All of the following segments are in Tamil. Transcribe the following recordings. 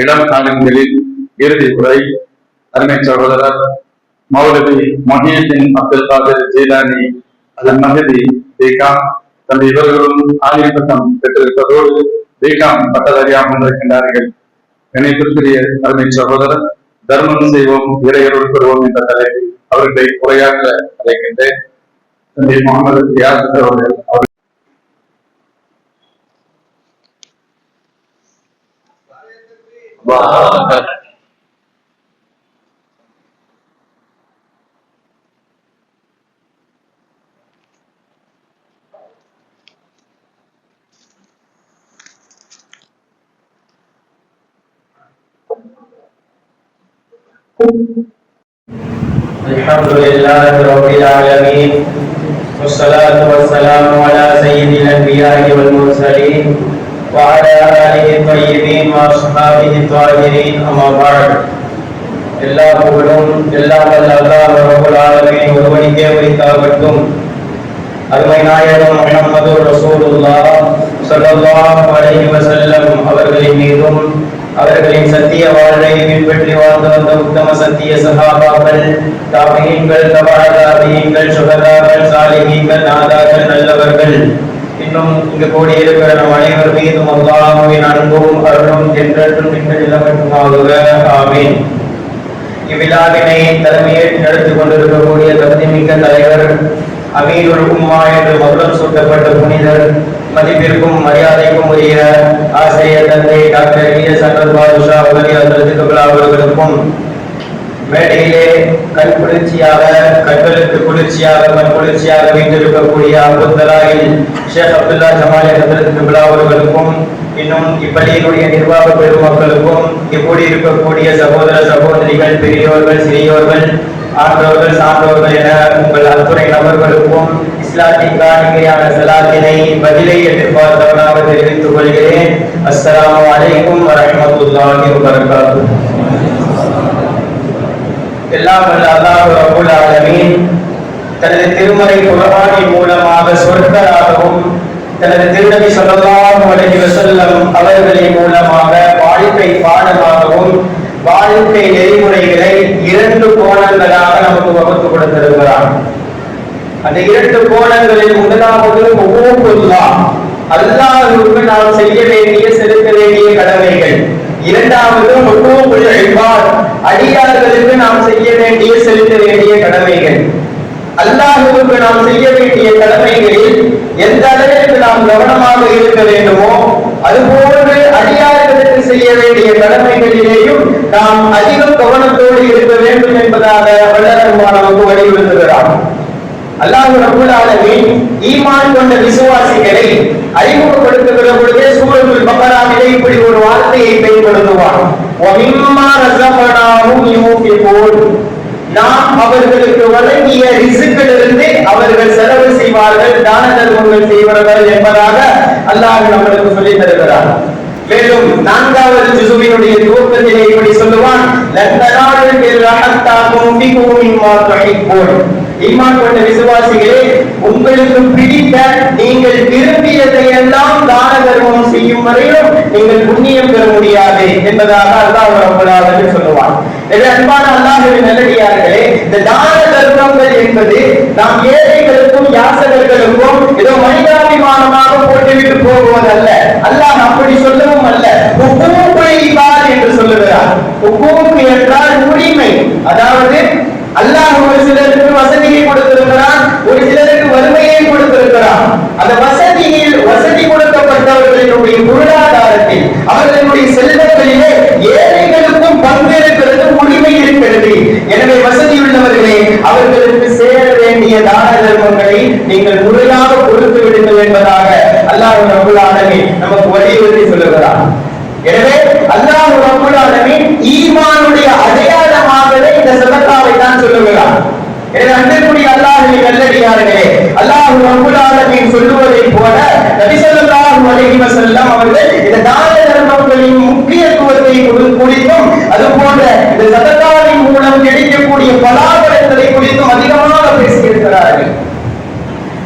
இளம் காலங்களில் இறுதி உரை அருமை சகோதரர் மௌலவி மொஹியத்தின் அப்துல் காதர் ஜீலானி அதன் மகதி பிகாம் தந்தை இவர்களும் ஆதிபத்தம் பெற்றிருப்பதோடு பிகாம் பட்டதாரியாக வந்திருக்கின்றார்கள். இணைப்பிற்குரிய அருமை சகோதரர் தர்மம் செய்வோம் இறையருள் பெறுவோம் என்ற தலைப்பில் அவர்களை உரையாற்ற அழைக்கின்றேன். தந்தை முகமது யாசிர் அவர்கள் الحمد لله رب العالمين والصلاة وأصحابه الطاهرين أما بعد எல்லா புகழும் எல்லாம் வல்ல அல்லாஹ் ரப்பல் ஆலமீன் ஒருவனுக்கே உரித்தாகட்டும் அருமை நாயகம் முஹம்மது ரசூலுல்லாஹ் ஸல்லல்லாஹு அலைஹி வஸல்லம் அவர்களின் மீதும் அவர்களின் சத்திய வாழ்வை பின்பற்றி வாழ்ந்து வந்த உத்தம சத்திய சகாபாக்கள் தாபியீன்கள் தபா தாபியீன்கள் சுகதாக்கள் சாலிஹீன்கள் நாதாக்கள் நல்லவர்கள் இன்னும் இங்கு கூடியிருக்கிற நம் அனைவர் மீதும் அல்லாஹுவின் அன்பும் அருளும் என்றென்றும் நின்று நிலவட்டுமாக ஆமீன். இவ்விழாவினை தலைமையேற்று நடத்தி கொண்டிருக்கக்கூடிய தகுதிமிக்க தலைவர் அமீருல் உம்மா என்று மகுடம் சூட்டப்பட்ட புனிதர் மதிப்பிற்கும் மரியாதைக்கும் உரிய ஆசிரியர் தந்தை doctor V S Agar Badusha அவர்கள் அவர்களுக்கும் மேடையிலே கல் குளிர்ச்சியாக கண்களுக்கு குளிர்ச்சியாக மண் குளிர்ச்சியாக வீட்டிருக்கக்கூடிய அபுத்தலாயில் ஷேக் அப்துல்லா ஜமாலி ஹசரத் அவர்களுக்கும் இன்னும் இப்பள்ளியினுடைய நிர்வாக பெருமக்களுக்கும் இப்படி இருக்கக்கூடிய சகோதர சகோதரிகள் பெரியோர்கள் சிறியோர்கள் ஆற்றோர்கள் சான்றோர்கள் என உங்கள் அத்துறை நபர்களுக்கும் இஸ்லாத்தின் காணிக்கையான சலாத்தினை பதிலை எதிர்பார்த்தவனாக தெரிவித்துக் கொள்கிறேன். அஸ்லாம் வலைக்கும் வரமத்துல்லாஹி வபரகாத்துஹு. எல்லாம் வல்ல அல்லாஹ் ரப்பல் ஆலமீன் தனது திருமறை குர்ஆனின் மூலமாக சொற்களாகவும் தனது திருநபி சொல்லலாம் அலைஹி வசல்லம் அவர்களின் மூலமாக வாழ்க்கை பாடமாகவும் வாழ்க்கை நெறிமுறைகளை இரண்டு கோணங்களாக நமக்கு வகுத்து கொடுத்திருக்கிறார் அந்த இரண்டு கோணங்களில் முதலாவது ஒவ்வொரு அல்லாஹ்வுக்கு நாம் செய்ய வேண்டிய செலுத்த வேண்டிய கடமைகள். இரண்டாவது ஒவ்வொரு இபாத் அடியார்களுக்கு நாம் செய்ய வேண்டிய செலுத்த வேண்டிய கடமைகள். அல்லாஹுக்கு நாம் செய்ய வேண்டிய கடமைகளில் எந்த அளவிற்கு நாம் கவனமாக இருக்க வேண்டுமோ அதுபோன்று அடியார்களுக்கு செய்ய வேண்டிய கடமைகளிலேயும் நாம் அதிகம் கவனத்தோடு இருக்க வேண்டும் என்பதாக வல்லரசுமா நமக்கு வலியுறுத்துகிறார் அல்லாஹ் ரபுல் ஆலமீன் ஈமான் கொண்ட விசுவாசிகளை அறிமுகப்படுத்துகிற பொழுதே சூரத்துல் பக்கராவிலே இப்படி ஒரு வார்த்தையை பயன்படுத்துவான் ஒமிம்மா ரசபனாவும் யூபிபோல் நாம் அவர்களுக்கு வழங்கிய ரிசுக்கிலிருந்து அவர்கள் செலவு செய்வார்கள் தான தர்மங்கள் செய்வார்கள் என்பதாக அல்லாஹு நம்மளுக்கு சொல்லி தருகிறார். மேலும் நான்காவது ஜிசுவினுடைய துவக்கத்திலே இப்படி சொல்லுவான் லந்தனாடு பெரு அகத்தாக்கும் மிகவும் ஈமான் கொண்ட விசுவாசிகளே உங்களுக்கு பிடித்த நீங்கள் விரும்பியதை எல்லாம் தான தர்மம் செய்யும் வரையிலும் நீங்கள் புண்ணியம் பெற முடியாது என்பதாக அல்லாஹ் ரப்பல் சொல்லுவார் சொல்லுவான். அன்பான அல்லாஹ்வின் நல்லடியார்களே இந்த தான தர்மங்கள் என்பது நாம் ஏழைகளுக்கும் யாசகர்களுக்கும் ஏதோ மனிதாபிமானமாக போட்டுவிட்டு போகுவதல்ல. அல்லாஹ் அப்படி சொல்லவும் அல்ல. என்று சொல்லுகிறார். என்றால் உரிமை. அதாவது அல்லாஹ் ஒரு சிலருக்கு வசதியை கொடுத்திருக்கிறான் ஒரு சிலருக்கு வறுமையை கொடுத்திருக்கிறான். அந்த வசதியில் வசதி கொடுக்கப்பட்டவர்களினுடைய பொருளாதாரத்தில் அவர்களுடைய செல்வங்களிலே ஏழைகளுக்கும் பங்கு இருக்கிறது உரிமை இருக்கிறது. எனவே வசதி உள்ளவர்களே அவர்களுக்கு சேர வேண்டிய தான தர்மங்களை நீங்கள் முறையாக கொடுத்து விடுங்கள் என்பதாக அல்லாஹ் ரபுல் நமக்கு வலியுறுத்தி சொல்லுகிறார் எனவே அல்லாஹ் ரப்பல் ஈமானுடைய அடையாளமாகவே சொல்லுகிறார். எனவே அன்பிற்குரிய அல்லாஹ்வின் நல்லடியார்களே அல்லாஹ் ஆலமீன் சொல்லுவதை போல நபி ஸல்லல்லாஹு அலைஹி வஸல்லம் அவர்கள் இந்த தான தர்மங்களின் முக்கியத்துவத்தை குறித்தும் அதுபோல இந்த மூலம் கிடைக்கக்கூடிய பலாபலங்களை குறித்தும் அதிகமாக பேசியிருக்கிறார்கள்.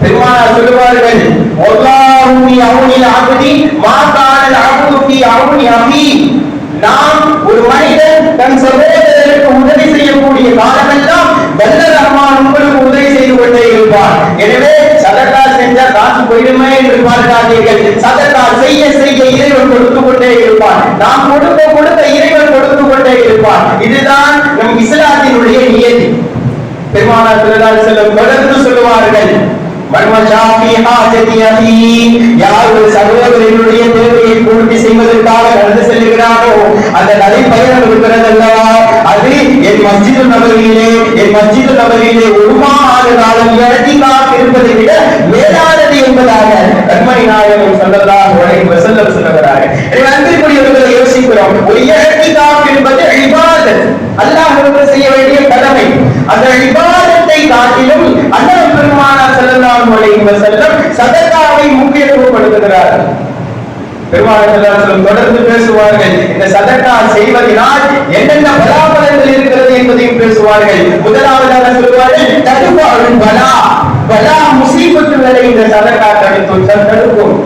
பெருமானார் சொல்லுவார்கள் வல்லாஹு அவுனில் அப்தி மா கான அவுனி நாம் ஒரு மனிதன் தன் சகோதரருக்கு உதவி செய்யக்கூடிய காலமெல்லாம் வல்ல ரஹ்மான் உங்களுக்கு உதவி செய்து கொண்டே இருப்பார். எனவே சதக்கா செஞ்சா காசு போயிடுமே என்று பார்க்காதீர்கள் சதக்கா செய்ய செய்ய இறைவன் கொடுத்து கொண்டே இருப்பான் நாம் கொடுக்க கொடுத்த இறைவன் கொடுத்து கொண்டே இருப்பான் இதுதான் நம் இஸ்லாத்தினுடைய நியதி. பெருமானார் செல்லும் தொடர்ந்து சொல்லுவார்கள் யார் ஒரு சகோதரனுடைய தேவையை பூர்த்தி செய்வதற்காக நடந்து செல்கிறாரோ அந்த நடைப்பயணம் இருக்கிறது அல்லவா அது என் மஸ்ஜிது நபரியிலே என் மஸ்ஜிது நபரிலே ஒரு மாத காலம் இறத்திக்காக இருப்பதை விட மேலானது என்பதாக கண்மணி நாயகம் ஸல்லல்லாஹு அலைஹி வஸல்லம் சொல்லுகிறார்கள் எனவே அன்பிற்குரியவர்களை யோசிக்கிறோம். ஒரு இறத்திக்காக என்பது அல்லாஹ் செய்ய வேண்டிய கடமை. அந்த இபாதத்தை காட்டிலும் அலைஹி வஸல்லம் சதகாவை முக்கியத்துவப்படுத்துகிறார்கள் பெருமானார் தொடர்ந்து பேசுவார்கள் இந்த சதக்கா செய்வதனால் என்னென்ன பலாபலங்கள் இருக்கிறது என்பதையும் பேசுவார்கள். முதலாவதாக சொல்வார்கள் தடுப்பாவின் பலா. பலா முசீபத்துகளை இந்த சதக்கா தடுத்து தடுக்கும்.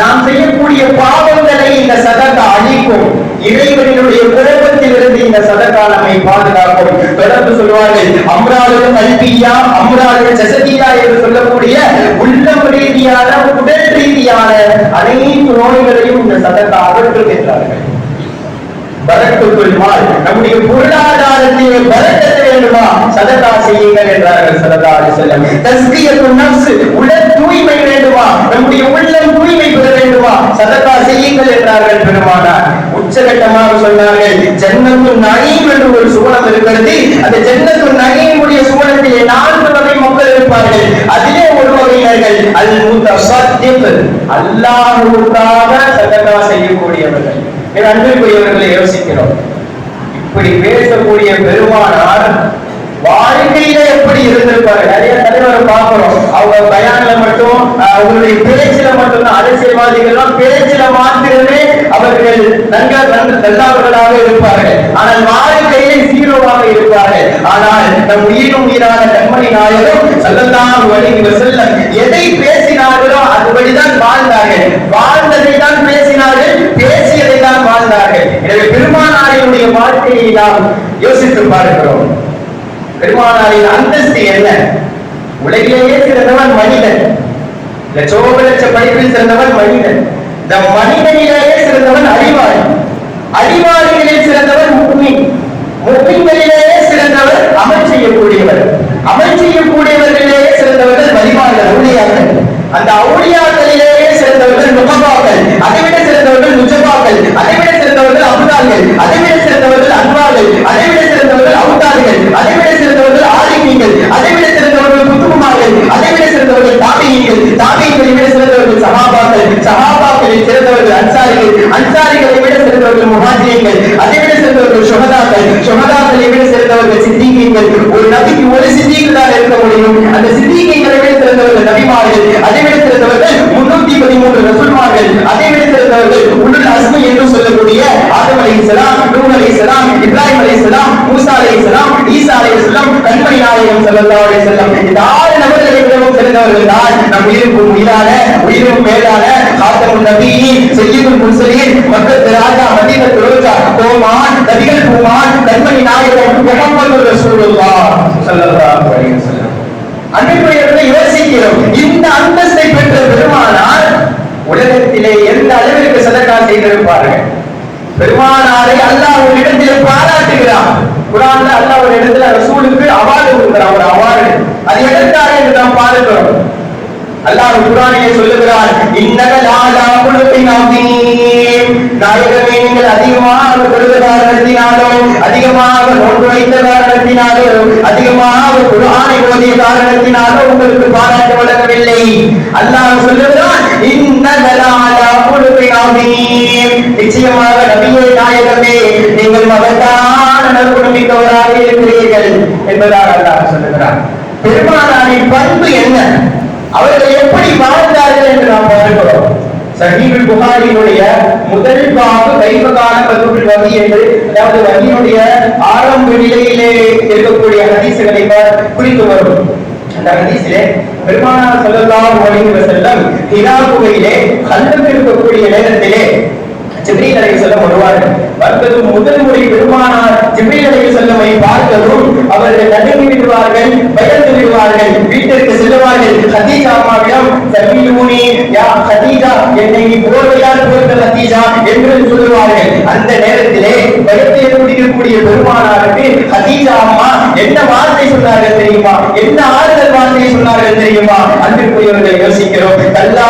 நாம் செய்யக்கூடிய பாவங்களை இந்த சதகா அழிக்கும். இறைவனுடைய கோபத்திலிருந்து இந்த சதகா நம்மை பாதுகாக்கும். தொடர்ந்து சொல்வார்கள் அம்ராலும் கல்வியா அம்ராலும் ஜசதியா என்று சொல்லக்கூடிய உள்ளம் ரீதியான உடல் ரீதியான அனைத்து நோய்களையும் இந்த சதகா அகற்றும் என்றார்கள் பரத்துக்குள் மால் நம்முடைய பொருளாதாரத்திலே பரக்கத்து வேண்டுமா? சததா செய்யுங்கள் என்றார்கள் சததா செல்லம் தஸ்கியத்து நப்ஸ் உடல் தூய்மை வேண்டுமா? நம்முடைய உள்ளம் தூய்மை பெற வேண்டுமா? சததா செய்யுங்கள் என்றார்கள் பெருமானார். உச்சகட்டமாக சொன்னார்கள் ஜன்னத்து நகையும் என்று ஒரு சுவனம் இருக்கிறது. அந்த ஜன்னத்து நகையினுடைய சுவனத்திலே நான்கு வகை மக்கள் இருப்பார்கள். அதிலே ஒரு வகையினர்கள் அல் முத்தசத்திப் அல்லாஹ்வுக்காக சததா செய்யக்கூடியவர்கள். என் அன்பிற்குரியவர்களை யோசிக்கிறோம். இப்படி பேசக்கூடிய பெருமானார் வாழ்க்கையில எப்படி இருந்திருப்பாரு? நிறைய தலைவரை பார்க்கிறோம். அவங்க பயான்ல மட்டும் அவங்களுடைய பேச்சில மட்டும்தான் அரசியல்வாதிகள் பேச்சில மாத்திரமே அவர்கள் நன்க நன்கு நல்லவர்களாக இருப்பார்கள். ஆனால் வாழ்க்கையிலே சீரோவாக இருப்பார்கள். ஆனால் நம் உயிரும் உயிரான கண்மணி நாயகம் சல்லல்லாஹு அலைஹி செல்ல எதை பேசினார்களோ அதுபடிதான் வாழ்ந்தார்கள். வாழ்ந்ததை தான் பேசினார்கள் பேசியதை தான் வாழ்ந்தார்கள். எனவே பெருமானாரினுடைய வாழ்க்கையை நாம் யோசித்து பார்க்கிறோம். பெருமானாரின் அந்தஸ்து என்ன? உலகிலேயே சிறந்தவன் மனிதன். லட்சோப லட்ச படிப்பில் சிறந்தவன் மனிதன். இந்த மனிதனிலேயே சிறந்தவன் அறிவாளி. அறிவாளிகளில் சிறந்தவன் முக்மின் முக்மின்களிலேயே சிறந்தவர் அமல் செய்யக்கூடியவர். அமல் செய்யக்கூடியவர்களிலேயே சிறந்தவர்கள் வழிபாடுகள் ஊழியார்கள் அந்த அவுளியாக்களிலேயே சிறந்தவர்கள் நுகபாக்கள் அதைவிட சிறந்தவர்கள் நுஜபாக்கள் அதைவிட சிறந்தவர்கள் அமுதார்கள் அதைவிட சிறந்தவர்கள் அன்பார்கள் அதைவிட சிறந்தவர்கள் அவுதார்கள் அதைவிட சிறந்தவர்கள் ஆதிக்கங்கள் அதைவிட சிறந்தவர்கள் குத்துமார்கள் அதைவிட சிறந்தவர்கள் தாபியங்கள் தாபியங்களை விட சிறந்தவர்கள் சகாபாக்கள் சகாபாக்களில் சிறந்தவர்கள் அன்சாரிகள் அன்சாரிகளை விட சிறந்தவர்கள் முகாஜியங்கள் அதைவிட சிறந்தவர்கள் சுகதாக்கள் சுகதாக்களை விட சிறந்தவர்கள் சித்திகீங்கள் ஒரு நபிக்கு ஒரு சித்திகள் தான் இருக்க முடியும் அந்த சித்திகீங்களை விட சிறந்தவர்கள் நபிமார்கள் அதை விட சிறந்தவர்கள் முன்னூத்தி பதிமூன்று ரசூல்மார்கள் அதை விட சிறந்தவர்கள் உள்ளுல் அஸ்மி என்று சொல்லக்கூடிய ஆதம் நூல் நூஹ் அலைஹிஸ்ஸலாம் இப்ராஹிம் அலைஹிஸ்ஸலாம் மூசா அலைஹிஸ்ஸலாம் ஈசா அலைஹிஸ்ஸலாம் கண்மணி நாயகம் செல்லல்லா அலைஹி வஸல்லம். இந்த ஆறு நபர்களை விடவும் சிறந்தவர்கள் தான் நம் உயிருக்கும் உயிரான உயிரும் மேலான காத்தமும் நபியின் செய்யும் முர்சலீன் மக்கள் ராஜா மதீனத்து துரோஜா கோமான் நபிகள் பூமான் கண்மணி நாயகம் முகமது ரசூலுல்லா செல்லல்லா அலைஹி வஸல்லம். அன்பிற்குரியவர்களை யோசிக்கிறோம் இந்த அந்தஸ்தை பெற்ற பெருமானார் உலகத்திலே எந்த அளவிற்கு சதக்கா செய்திருப்பார்கள்? பெருமானாரை அல்லாஹ் ஒரு இடத்திலே பாராட்டுகிறான் குரான்ல அல்லாஹ் ஒரு இடத்துல ரசூலுக்கு அவார்டு கொடுக்கிறார். ஒரு அவார்டு. அது எதற்காக என்று நாம் பார்க்கிறோம். அல்லாஹ் குரானிலே சொல்லுகிறான் இன்னக லாலா குலுகின் அதீம் நாயகமே நீங்கள் அதிகமாக தொழுத காரணத்தினாலோ அதிகமாக நோன்பு வைத்த காரணத்தினாலோ அதிகமாக குரானை ஓதிய காரணத்தினாலோ உங்களுக்கு பாராட்டு வழங்கவில்லை. அல்லாஹ் சொல்லுகிறான் இன்னக லாலா குலுகின் அதீம் நிச்சயமாக நபியை நாயகமே நீங்கள் மகத்தான நற்குணமிக்கவராக இருக்கிறீர்கள் என்பதாக அல்லாஹ் சொல்லுகிறார் பெருமானாரின் பண்பு என்ன? அவர்கள் எப்படி வாழ்ந்தார்கள் என்று நாம் பார்க்கிறோம். சஹீபுல் புகாரியினுடைய முதல் பாபு கைவகால பகுப்பில் வகி என்று அதாவது வகியினுடைய ஆரம்ப நிலையிலே இருக்கக்கூடிய ஹதீசுகளை குறித்து வரும் அந்த ஹதீஸிலே பெருமானார் சொல்லலாம் அலைஹி செல்லம் ஹிரா குகையிலே கல்லம் இருக்கக்கூடிய நேரத்திலே ஜிப்ரீல் அலைஹிஸ்ஸலாம் வருவார்கள் வந்ததும் முதல் முறை பெருமானார் ஜிப்ரீல் அலைஹிஸ்ஸலாமை பார்த்ததும் அவர்கள் நடுங்கி விடுவார்கள் பயந்து விடுவார்கள் வீட்டிற்கு செல்லுவார்கள். ஹதீஜா அம்மாவிடம் சபீலூனி யா ஹதீஜா என்னை நீ போர்வையால் போர்த்த ஹதீஜா என்று சொல்லுவார்கள். அந்த நேரத்திலே பயத்தை ஏற்படுத்தக்கூடிய பெருமானாருக்கு ஹதீஜா அம்மா என்ன வார்த்தை சொன்னார்கள் தெரியுமா? என்ன ஆறுதல் வார்த்தை சொன்னார்கள் தெரியுமா? அன்பிற்குரியவர்களை யோசிக்கிறோம். கல்லா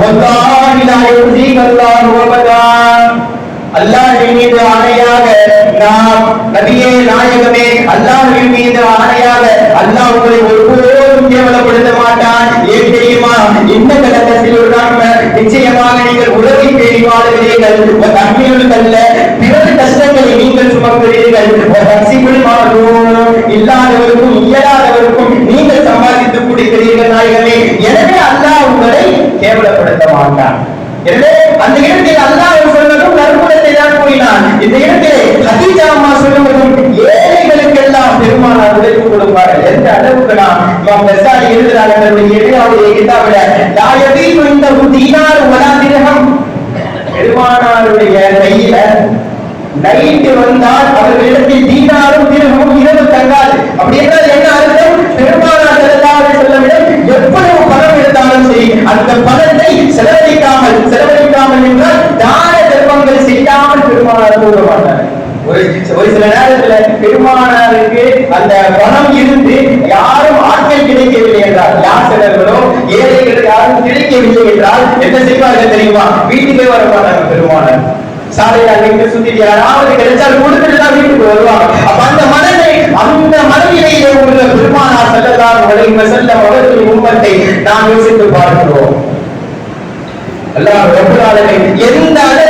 வல்லாஹி லா யுஸீக அல்லாஹு அபதான் அல்லாஹ்வின் மீது ஆணையாக நாம் நபியே நாயகமே அல்லாஹ்வின் மீது ஆணையாக அல்லாஹ் உங்களை ஒருபோதும் கேவலப்படுத்த மாட்டான். ஏன் தெரியுமா? இந்த நிச்சயமாக நீங்கள் உலகை தேடி வாழுகிறீர்கள் தண்ணீர்கள் அல்ல பிறகு கஷ்டங்களை நீங்கள் சுமக்கிறீர்கள் ரசிபிள் மாறும் இல்லாதவருக்கும் இயலாதவருக்கும் நீங்கள் சம்பாதித்து கொடுக்கிறீர்கள் நாயகமே. எனவே அல்லாஹ் உங்களை கேவலப்படுத்த மாட்டான். எனவே அந்த இடத்தில் அல்லாஹ் சொன்னதும் நற்குணத்தை தான் கூறினான். இந்த இடத்திலே ஹதீஜா அம்மா சொல்லுவதும் பெருமானார் உழைப்பு கொடுப்பார்கள் எந்த அளவுக்கு நாம் இமாம் கசாலி எழுதுறாங்க தன்னுடைய ஏழாவது கிதாபில இந்த தீனார் பெருமானாருடைய கையில நைட்டு வந்தால் அவர்களிடத்தில் தீனாரும் திருகமும் இரவு தங்காது. அப்படி என்றால் என்ன அர்த்தம்? பெருமானார் செல்லாமல் செல்லவிடம் எவ்வளவு பணம் எடுத்தாலும் சரி அந்த பணத்தை செலவழிக்காமல் செலவழிக்காமல் என்றால் தான தர்மங்கள் செய்யாமல் பெருமானார் போக ஒரு ஒரு சில நேரத்துல பெருமானாருக்கு அந்த பணம் இருந்து யாரும் ஆட்கள் கிடைக்கவில்லை என்றால் யாசகர்களோ ஏழைகள் யாரும் கிடைக்கவில்லை என்றால் என்ன செய்வார்கள் தெரியுமா? வீட்டுக்கே வர மாட்டாங்க பெருமானார். சாலையில அங்க சுத்திட்டு யாராவது கிடைச்சால் கொடுத்துட்டு தான் வீட்டுக்கு வருவாங்க. அப்ப அந்த மனதை அந்த மனநிலையிலே உள்ள பெருமானார் செல்லதான் உலக செல்ல அவர்களின் உண்மத்தை நாம் யோசித்து பார்க்கிறோம். அல்லாஹ் எந்த அளவிற்கு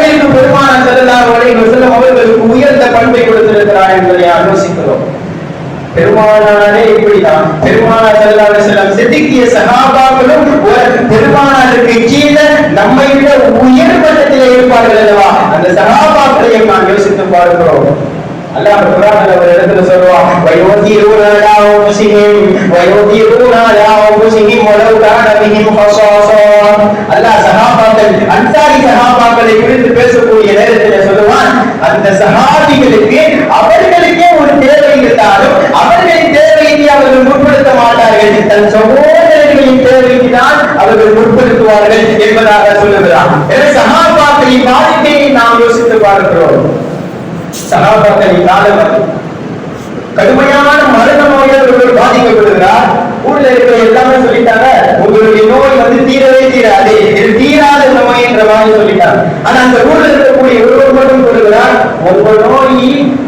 அவர்களுக்கு உயர்ந்த பண்பை கொடுத்திருக்கிறார் என்பதை ஆலோசிக்கிறோம். பெருமானாரே இப்படிதான் பெருமானார் செல்லாத செல்லம் செதுக்கிய சஹாபாக்களும் பெருமானாருக்கு கீழே நம்மை விட உயர் மட்டத்திலே இருப்பார்கள் அல்லவா? அந்த சகாபாக்களையும் நாம் யோசித்து பார்க்கிறோம். அல்லாஹ் குர்ஆன்ல ஒரு இடத்துல சொல்றான் வயோதிரூன அலா அன்ஃபுஸிஹிம் வயோதிரூன அலா அன்ஃபுஸிஹிம் வலவ் கான பிஹிம் ஹஸாஸா அல்லாஹ் சஹாபாக்கள் அன்சாரி சஹாபாக்களை குறித்து அந்த சஹாபிகளுக்கு அவர்களுக்கே ஒரு தேவை இருந்தாலும் அவர்களின் தேவைக்கு அவர்கள் முற்படுத்த மாட்டார்கள். தன் சகோதரர்களின் தேவைக்கு தான் அவர்கள் முற்படுத்துவார்கள் என்பதாக சொல்லுகிறார். எனவே சஹாபாக்களின் வாழ்க்கையை நாம் யோசித்து பார்க்கிறோம். சகாபாக்களின் காலவர் கடுமையான மரண நோயால் பாதிக்கப்படுகிறார். ஊர்ல இருக்கிற எல்லாமே சொல்லிட்டாங்க உங்களுடைய நோய் வந்து தீரவே தீராது. இது மாதிரி ஆனா அந்த ஊர்ல இருக்கக்கூடிய ஒருவர் மட்டும் சொல்லுகிறார் உங்க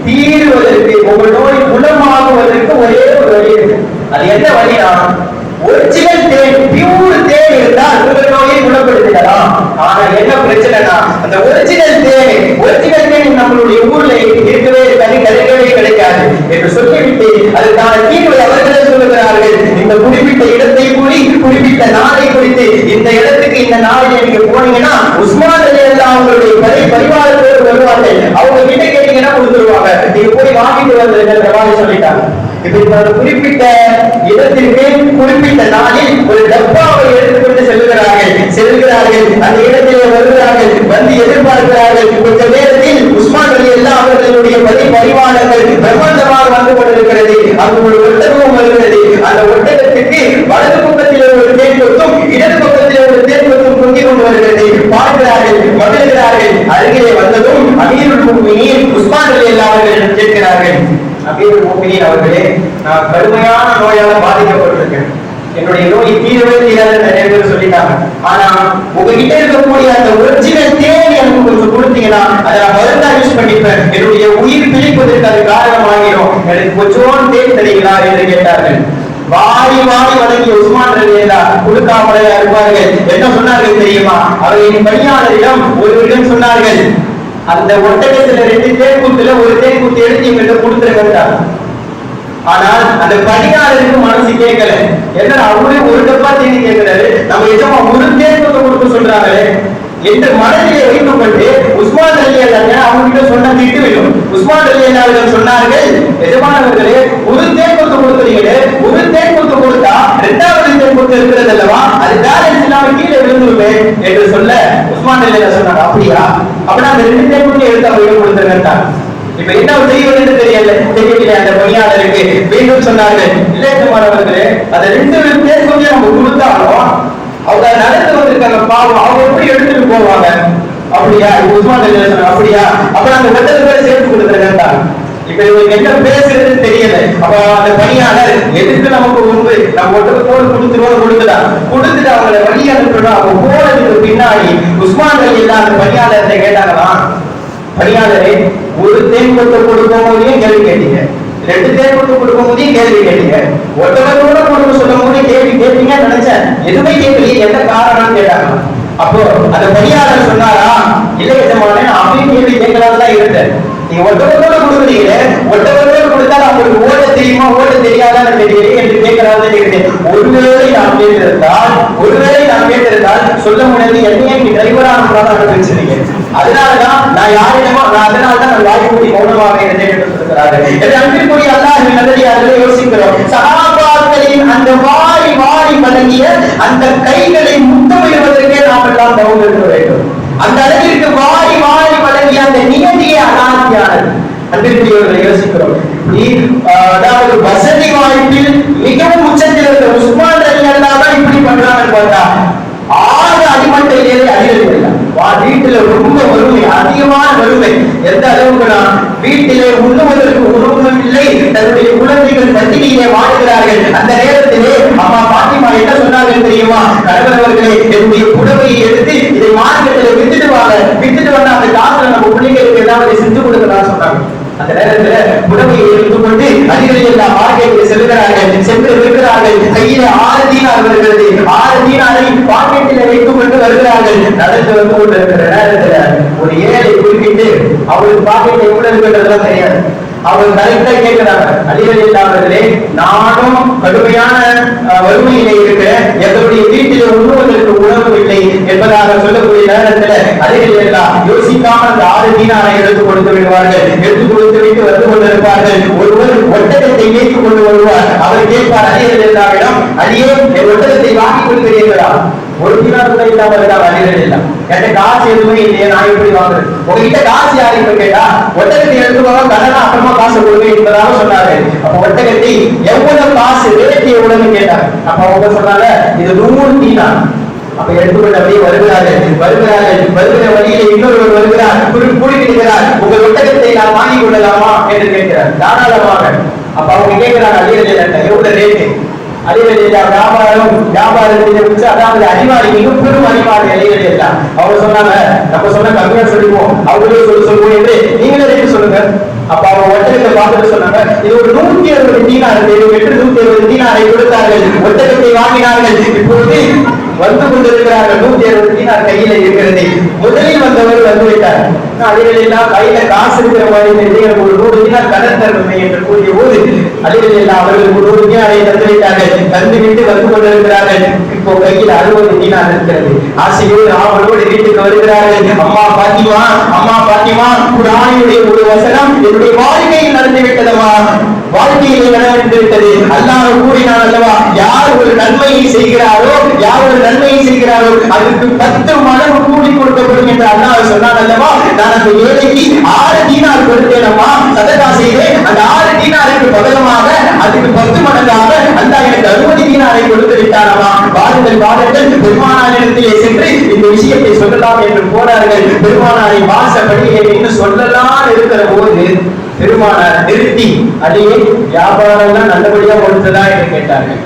தீருவதற்கு உங்க நோய் குணமாகுவதற்கு ஒரே ஒரு வழி இருக்கு. அது என்ன ஒரிஜினல் தேன் பியூர் தேன் இருந்தால் உங்க நோயை குணப்படுத்திடலாம். ஆனா என்ன பிரச்சனைனா அந்த ஒரிஜினல் தேன் ஒரிஜினல் தேன் நம்மளுடைய ஊர்ல இருக்கவே இருக்காது கிடைக்கவே கிடைக்காது. என்று சொல்லிவிட்டு அதுக்கான தீர்வை அவர்களே சொல்லுகிறார்கள். இந்த குறிப்பிட்ட நாளை குறித்து இந்த இடத்துக்கு இந்த நாளை நீங்க போனீங்கன்னா உஸ்மான் அலி அவங்களுடைய பரி பரிவாரத்தோடு வருவார்கள். அவங்க கிட்ட கேட்டீங்கன்னா கொடுத்துருவாங்க நீங்க போய் வாங்கிட்டு வந்துருங்கிற மாதிரி சொல்லிட்டாங்க. இப்படி குறிப்பிட்ட இடத்திற்கு குறிப்பிட்ட நாளில் ஒரு டப்பாவை எடுத்துக்கொண்டு செல்கிறார்கள் செல்கிறார்கள் அந்த இடத்திலே வருகிறார்கள் வந்து எதிர்பார்க்கிறார்கள். கொஞ்ச நேரத்தில் உஸ்மான் அலி அல்லா அவர்களுடைய பதி பரிமாணங்கள் பிரபந்தமாக கொத்தும் இடது பக்கத்தில் ஒரு தேன் கொத்தும் தொங்கிக் கொண்டு வருகிறது. பார்க்கிறார்கள் மகிழ்கிறார்கள் அருகிலே வந்ததும் அமீருல் முஃமினீன் உஸ்மான் அலி அல்லா கேட்கிறார்கள். அமீருல் முஃமினீன் அவர்களே நான் கடுமையான நோயால பாதிக்கப்பட்டிருக்கேன். என்னுடைய நோய் தீரவே தீராத நிறைய பேர் சொல்லிட்டாங்க. ஆனா உங்ககிட்ட இருக்கக்கூடிய அந்த ஒரிஜினல் தேவை எனக்கு கொஞ்சம் கொடுத்தீங்கன்னா அதை நான் மருந்தா யூஸ் பண்ணிப்பேன். என்னுடைய உயிர் பிழைப்பதற்கு அது காரணமாகிடும். எனக்கு கொஞ்சம் தேன் தரீங்களா என்று கேட்டார்கள். வாரி வாரி வணங்கி உஸ்மான் ரலியல்லா கொடுக்காமலே இருப்பார்கள் என்ன சொன்னார்கள் தெரியுமா? அவர்களின் பணியாளரிடம் ஒருவரிடம் சொன்னார்கள். அந்த ஒட்டகத்துல ரெண்டு தேர்கூத்துல ஒரு தேர்கூத்து எடுத்து எங்கிட்ட கொடுத்துருக்கிறார் ஆனால் அந்த பணியாளருக்கு மனசு கேட்கல. என்ன அவரே ஒரு டப்பா தேடி கேட்கிறாரு? நம்ம எஜமா ஒரு தேர்தலை கொடுக்க சொல்றாங்களே. என்று மனதிலே வைத்துக் கொண்டு உஸ்மான் அலி அவங்க கிட்ட சொன்ன திட்டு விடும் உஸ்மான் அலி அல்லாவிடம் சொன்னார்கள் எஜமானவர்களே ஒரு தேன் கொத்து கொடுக்குறீங்களே ஒரு தேன் கொத்து கொடுத்தா இரண்டாவது தேன் கொத்து இருக்கிறது என்று சொல்ல உஸ்மான் அலி அல்லா சொன்னாங்க அப்படியா? அப்படின்னா அந்த ரெண்டு தேர்வுக்கு எடுத்து அவர்கள் கொடுத்துருங்கட்டாங்க இப்ப என்ன செய்வதுன்னு தெரியல தெரியவில்லை அந்த பணியாளருக்கு மீண்டும் சொன்னார்கள் இளையகுமார் அவர்களே அந்த ரெண்டு பேர் கொஞ்சம் நம்ம கொடுத்தாலும் அவங்க நடந்து வந்திருக்காங்க பாவம் அவங்க எப்படி எடுத்துட்டு போவாங்க? அப்படியா? உஸ்மான் அலி அப்படியா? அப்ப அந்த ரெண்டு பேரும் சேர்த்து கொடுத்துருக்கேன் இப்ப இவங்களுக்கு என்ன பேசுறதுன்னு தெரியல. அப்ப அந்த பணியாளர் எதுக்கு நமக்கு உண்டு? நம்ம ஒட்டகத்தோடு கொடுத்துருவோம் கொடுத்துட்டா கொடுத்துட்டு அவங்கள வழி அனுப்பணும் அவங்க போனதுக்கு பின்னாடி உஸ்மான் அலி எல்லாம் அந்த பணியாளர்கிட்ட கேட்டாங்களாம் பணியாளரே ஒரு தேன் கொத்து கொடுக்கும் போதே கேள்வி கேட்டீங்க. ரெண்டு தேன் கொத்து கொடுக்கும் போதே கேள்வி கேட்டீங்க. ஒட்டகத்தோட கொடுக்க சொல்லும் போதே கேள்வி கேட்டீங்கன்னு நினைச்சேன். எதுவுமே கேட்கலையே என்ன காரணம்னு கேட்டாங்க. அப்போ அந்த பணியாளர் சொன்னாரா? இல்லை எஜமானே நான் அப்படியே கேள்வி கேட்கலாம் தான் இருந்தேன். நீ ஒட்டவர்களோட கொடுக்குறீங்க ஒட்டவர்களோட கொடுத்தா உங்களுக்கு ஓட தெரியுமா? ஓட தெரியாதான்னு தெரியல என்று கேட்கறாங்க கேட்டேன். ஒருவேளை நான் கேட்டிருந்தால் ஒருவேளை நான் கேட்டிருந்தால் சொல்ல முடியாது என்னையே நீ டிரைவரா நம்மளால அனுப்பிச்சிருக்கீங்க அதனாலதான் நான் யாரிடமோ நான் அதனாலதான் நான் வாய்மொழி மௌனமாக இருந்தேன் என்று சொல்கிறார்கள் என் அன்பிற்குரிய அல்லாஹ் நல்லடியார்களை யோசிக்கிறோம். சகாபாக்களின் அந்த வாரி வாரி வழங்கிய அந்த கைகளை முத்தமிடுவதற்கே நாம் எல்லாம் தவறு இருக்க வேண்டும் அந்த அளவிற்கு வாரி வாரி வழங்கிய அந்த நியதியை அனாதியானது அன்பிற்குரியவர்களை யோசிக்கிறோம் அதாவது வசதி வாய்ப்பில் மிகவும் உச்சத்தில் இருந்த உஸ்மான் அலி இப்படி ஆறு அடிமட்ட வீட்டுல ரொம்ப வறுமை அதிகமான வறுமை. எந்த அளவுக்குனா வீட்டிலே உண்ணுவதற்கு உணவும் இல்லை தன்னுடைய குழந்தைகள் பட்டினியிலே வாழுகிறார்கள். அந்த நேரத்திலே அம்மா பாட்டிமா என்ன சொன்னார்கள் தெரியுமா? கணவர் அவர்களே என்னுடைய புடவையை எடுத்து இதை மார்க்கெட்டில் வித்துட்டு வாங்க. வித்துட்டு வந்தா அந்த காசுல நம்ம பிள்ளைங்களுக்கு ஏதாவது செஞ்சு கொடுக்கலாம் சொன்னாங்க. அந்த நேரத்துல புடவையை எடுத்துக்கொண்டு அதிகளை எல்லாம் மார்க்கெட்டில் செல்கிறார்கள். சென்று இருக்கிறார்கள் கையில ஆறு தீனார் வருகிறது. ஆறு தீனாரை பாக்கெட்டில் வைத்துக் கொண்டு வருகிறார்கள். நடந்து வந்து கொண்டு இருக்கிற நேரத்துல ஒரு ஏழை குறுக்கிட்டு அவளுக்கு பாக்கெட் எவ்வளவு இருக்குன்றதுலாம் தெரியாது. அவர் கரெக்டா கேட்கிறாங்க அடிகள் இல்லாதவர்களே நானும் கடுமையான அஹ், வறுமையிலே இருக்கிறேன். எங்களுடைய வீட்டில் உண்ணுவதற்கு உணவு இல்லை என்பதாக சொல்லக்கூடிய நேரத்துல அடிகள் எல்லாம் யோசிக்காமல் அந்த ஆறு மீனாரை எடுத்து கொடுத்து விடுவார்கள். எடுத்து கொடுத்து விட்டு வந்து கொண்டிருப்பார்கள். ஒருவர் ஒட்டகத்தை ஏற்றுக் கொண்டு வருவார். அவர் கேட்பார் அடிகள் எல்லாவிடம் அடியே என் ஒட்டகத்தை வாங்கி கொடுக்கிறீர்களா? ஒரு தினார் கூட இல்லாம இருக்காங்க வழிகள் இல்ல என்கிட்ட காசு எதுவுமே இல்லையே நான் எப்படி வாங்குறேன் உங்ககிட்ட காசு யாரு இப்ப கேட்டா ஒட்டகத்தை எடுத்துக்கோங்க கடனா அப்புறமா காசு கொடுங்க என்பதாக சொன்னாரு அப்ப ஒட்டகத்தை எவ்வளவு காசு ரேட்டு எவ்வளவுன்னு கேட்டாங்க அப்ப அவங்க சொன்னாங்க இது நூறு தீனார் அப்ப எடுத்துக்கொண்டு அப்படியே வருகிறார்கள் வருகிறார்கள் வருகிற வழியில இன்னொருவர் வருகிறார் குறிப்பிடுகிறார் குறுக்கிடுகிறார் உங்கள் ஒட்டகத்தை நான் வாங்கிக் கொள்ளலாமா என்று கேட்கிறார் தாராளமாக அப்ப அவங்க கேட்கிறாங்க அழியல எவ்வளவு ரேட்டு அடிவெளி வியாபாரம் வியாபாரத்தை வச்சு அதாவது அறிவாளி மிக பெரும் அறிவாளி அடிவெளி எல்லாம் அவங்க சொன்னாங்க நம்ம சொன்ன கம்மியா சொல்லிப்போம் அவங்களே சொல்லி சொல்லுவோம் என்று நீங்களே ரேட்டு சொல்லுங்க. அப்ப அவங்க ஒட்டகத்தை பார்த்துட்டு சொன்னாங்க இது ஒரு நூத்தி அறுபது தீனார் எட்டு நூத்தி அறுபது தீனாரை கொடுத்தார்கள். ஒட்டகத்தை வாங்கினார்கள். இப்பொழுது வந்து கொண்டிருக்கிறார்கள். நூத்தி அறுபது தீனார் கையில இருக்கிறது. முதலில் வந்தவர் வந்து விட்டார். அடிகள் கையில காசு இருக்கிற மாதிரி தெரிஞ்சு எனக்கு ஒரு நூறு தீனார் கடன் தரணுமே என்று கூறிய போது அடிகள் எல்லாம் அவர்களுக்கு ஒரு நூறு தீனாரை தந்து வந்து கொண்டிருக்கிறார்கள். இப்போ கையில் அறுபது தீனார் இருக்கிறது. ஆசையோடு ஆவலோடு வீட்டுக்கு வருகிறார்கள். அம்மா பாத்திமா அம்மா பாத்திமா குரானியுடைய ஒரு வசனம் என்னுடைய வாழ்க்கையில் நடந்து விட்டதம்மா வாழ்க்கையில் நடந்து விட்டது அல்லாஹ் கூறினான் அல்லவா யார் ஒரு நன்மையை செய்கிறாரோ யார் ஒரு நன்மையை செய்கிறாரோ அதுக்கு பத்து மடங்கு கூலி கொடுக்கப்படும் என்று அல்லாஹ் சொன்னான் அல்லவா நான் அந்த ஏழைக்கு ஆறு தீனார் கொடுத்தேனம்மா சதகா செய்தேன். அந்த ஆறு தீனாருக்கு அதிகமாக அதுக்கு பத்து மடங்காக அந்த எனக்கு அறுபது தீனாரை கொடுத்து விட்டாரமா வாருங்கள் வாருங்கள் பெருமானாரிடத்திலே சென்று இந்த விஷயத்தை சொல்லலாம் என்று போனார்கள். பெருமானாரை வாசப்படியிலே நின்று சொல்லலாம் இருக்கிற போது பெருமானார் நிறுத்தி அதையே வியாபாரம் எல்லாம் நல்லபடியா கொடுத்ததா என்று கேட்டார்கள்.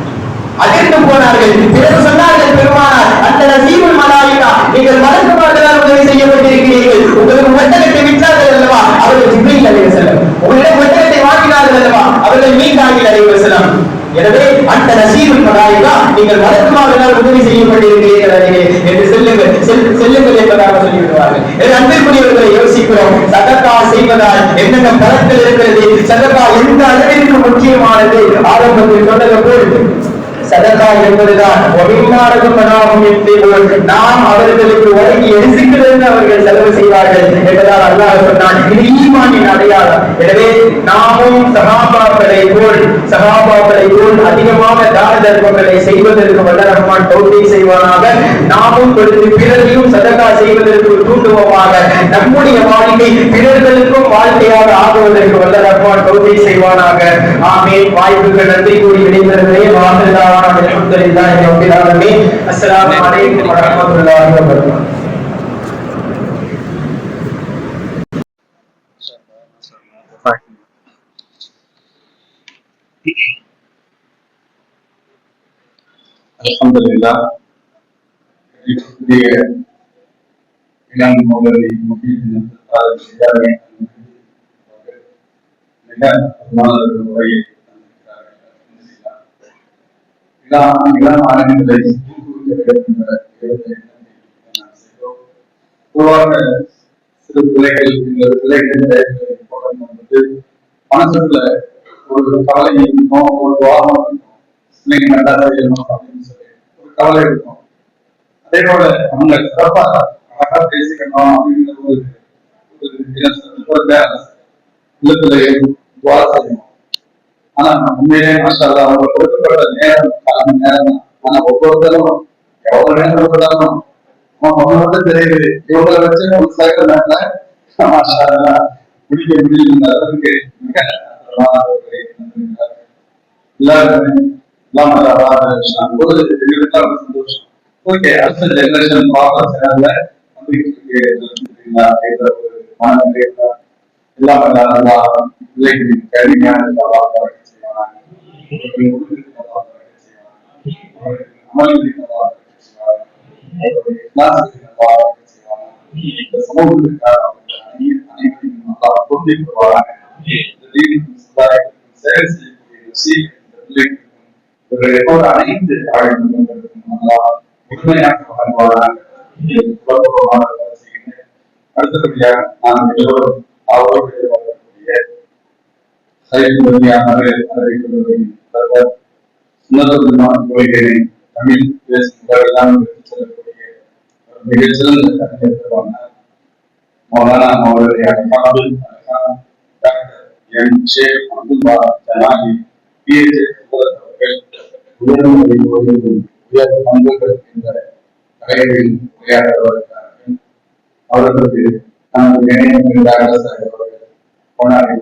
அதிர்ந்து போனார்கள். பிறகு சொன்னார்கள் பெருமானார். அந்த நசீபுல் மலாயிகா நீங்கள் மலக்குமார்களால் உதவி செய்யப்பட்டிருக்கிறீர்கள். உங்களுக்கு ஒட்டகத்தை விற்றார்கள் அல்லவா? அவர்கள் ஜிப்ரீல் அலைவர் செல்லம். உங்களிடம் ஒட்டகத்தை வாங்கினார்கள் அல்லவா? அவர்கள் மீகாயில் அலைவர் செல்லம். எனவே அந்த நசீபுல் மலாயிகா நீங்கள் மலக்குமார்களால் உதவி செய்யப்பட்டிருக்கிறீர்கள் அதிலே என்று செல்லுங்கள். செல்- செல்லுங்கள் என்பதாக சொல்லிவிடுவார்கள். அன்பிற்குரியவர்களை யோசிக்கிறோம். சதக்கா செய்வதால் என்னென்ன பலன்கள் இருக்கிறது? சதக்கா எந்த அளவிற்கு முக்கியமானது? ஆரம்பத்தில் சொன்னது போல் சதகா என்பதுதான். ஒபிமாரகம் நாம் அவர்களுக்கு வழங்கி எரிசிக்கிறது அவர்கள் செலவு செய்வார்கள் என்பதால் அல்லாஹ் சொன்னான். இது ஈமானின் அடையாளம். எனவே நாமும் சகாபாக்களை போல் சகாபாக்களை போல் அதிகமாக தான தர்மங்களை செய்வதற்கு வல்ல ரஹ்மான் தௌஃபீ செய்வானாக. நாமும் கொடுத்து பிறரையும் சதகா செய்வதற்கு தூண்டுவோமாக. நம்முடைய வாழ்க்கை பிறர்களுக்கும் வாழ்க்கையாக ஆகுவதற்கு வல்ல ரஹ்மான் தௌஃபீ செய்வானாக. ஆமே வாய்ப்புகள் நன்றி கூறி விடைபெறுகிறே வாழ்ந்தார் دعوانا ரப்பில் لله رب العالمين السلام عليكم ورحمه الله وبركاته மௌலவி முஹீத்தின் அற்புதமான ஒரு உரையை தந்திருக்கிறார்கள். இளம் இளம் ஆளுங்களை ஊக்குவிக்க வேண்டும் என்ற எண்ணத்தை நாம் செய்தோம். பொதுவாக சிறு பிள்ளைகள் பிள்ளைகள் பிள்ளைகளை வந்து மனசுக்குள்ள ஒரு கவலை இருக்கும் ஒரு வாரம் பிள்ளைங்க நல்லா செய்யணும் அப்படின்னு சொல்லி ஒரு கவலை இருக்கும் அதே போல அவங்க சிறப்பா அழகா பேசிக்கணும் அப்படிங்கிற ஒரு ஒரு தினசரி உள்ளத்துல துவா செய்யணும் ஆனா உண்மையிலே மாஷால்லா அவங்க கொடுக்கப்பட்ட நேரம் கால நேரம் தான். ஆனா ஒவ்வொருத்தரும் எவ்வளவு நேரம் கொடுத்தாலும் அவன் மட்டும் தெரியுது. இவங்களை வச்சு ஒரு சைக்கிள் அளவுக்கு மிக எல்லாருமே எல்லாம் நல்ல ஆராதனை ஒரு சந்தோஷம். ஓகே அடுத்த ஜெனரேஷன் பார்க்க சேனல்ல நல்லா இருக்கு அடுத்தபடியாக நாம் எல்லோரும் அவரோடு எதிர்பார்க்கக்கூடிய சைவ அறிவிக்கக்கூடிய சுந்தரமான கொள்கையை தமிழ் பேசுகிறவர்களெல்லாம் எடுத்துச் செல்லக்கூடிய ஒரு மிகச்சிறந்த கலைஞர் இருப்பாங்க மௌலானா அவருடைய அக்காது டாக்டர் எம் ஷேக் அப்துல் பாலா ஜனாகி பிஎச்ஏ அவர்கள் உயர்ந்த ஓய்வு உயர் பங்குகள் என்ற கலைகளில் விளையாட வருகிறார்கள் அவர்களுக்கு நமது இணையம் அவர்கள் கொண்டாடி